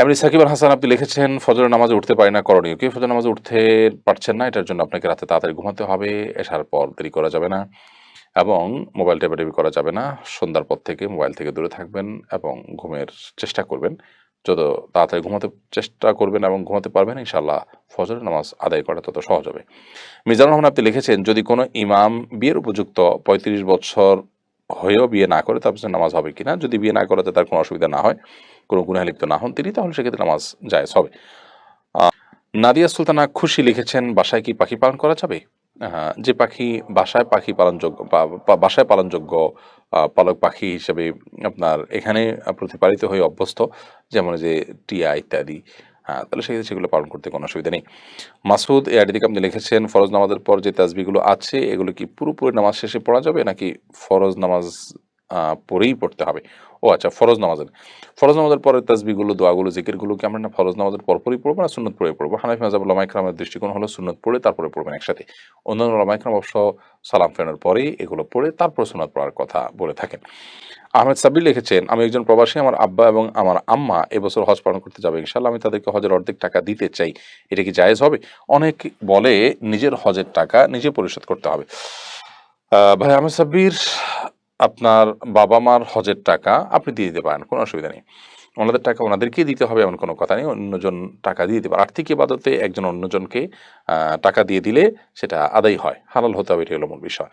এমনি সাকিব আল হাসান আপনি লিখেছেন, ফজরের নামাজে উঠতে পারি না, করণীয় কি? ফজর নামাজে উঠতে পারছেন না, এটার জন্য আপনাকে রাতে তাড়াতাড়ি ঘুমাতে হবে, এসার পর দেরি করা যাবে না এবং মোবাইল টেপাটেপি করা যাবে না, সন্ধ্যার পর থেকে মোবাইল থেকে দূরে থাকবেন এবং ঘুমের চেষ্টা করবেন। যত তাড়াতাড়ি ঘুমাতে চেষ্টা করবেন এবং ঘুমাতে পারবেন ইনশাল্লাহ ফজরের নামাজ আদায় করা তত সহজ হবে। মিজানুর রহমান আপনি লিখেছেন, যদি কোনো ইমাম বিয়ের উপযুক্ত পঁয়ত্রিশ বছর হয়েও বিয়ে না করে তার পিছনে নামাজ হবে কিনা, যদি বিয়ে না করাতে তার কোনো অসুবিধা না হয়, কোনো গুণায় লিপ্ত না হন তিনি, তাহলে সেক্ষেত্রে নামাজ জায়েজ হবে। নাদিয়া সুলতানা খুশি লিখেছেন, বাসায় কি পাখি পালন করা যাবে? যে পাখি বাসায় পাখি পালনযোগ্য বাসায় পালনযোগ্য পালক পাখি হিসেবে আপনার এখানে প্রতিপালিত হয়ে অভ্যস্ত, যেমন যে টিয়া ইত্যাদি। তাহলে সেই সেগুলো পালন করতে কোনো অসুবিধা নেই। মাসুদ এ আইডিতে আপনি লিখেছেন, ফরজ নামাজের পর যে তাজবিগুলো আছে, এগুলো কি পুরোপুরি নামাজ শেষে পড়া যাবে নাকি ফরজ নামাজ পরেই পড়তে হবে। ও আচ্ছা ফরজ নামাজের। ফরজ নামাজের পরের তাজবিগুলো দোয়াগুলো, জিকিরগুলো কি আমরা না ফরজ নামাজের পরপরই পড়ব না সুন্নত পড়ে পড়ব? হানাফি মাজাব লামাইকরামের দৃষ্টিকোণ হলো সুন্নত পড়ে তারপরে পড়বেন একসাথে। অন্যান্য লামাইকরাম অবশ্য সালাম ফেরানোর পরেই এগুলো পড়ে তারপর সুন্নত পড়ার কথা বলে থাকেন। আহমেদ সাব্বির লিখেছেন, আমি একজন প্রবাসী, আমার আব্বা এবং আমার আম্মা এবছর হজ পালন করতে যাবে ইনশাল্লাহ আমি তাদেরকে হজের অর্ধেক টাকা দিতে চাই। এটা কি জায়েজ হবে? অনেক বলে নিজের হজের টাকা নিজে পরিশোধ করতে হবে। ভাই আহমেদ সাব্বির আপনার বাবা মার হজের টাকা আপনি দিয়ে দিতে পারেন, কোনো অসুবিধা নেই। ওনাদের টাকা ওনাদেরকেই দিতে হবে, এমন কোনো কথা নেই। অন্যজন টাকা দিয়ে দিতে পারে। আর্থিক ইবাদতে একজন অন্যজনকে টাকা দিয়ে দিলে সেটা আদায় হয়। হালাল হতে হবে, এটি হলো মূল বিষয়।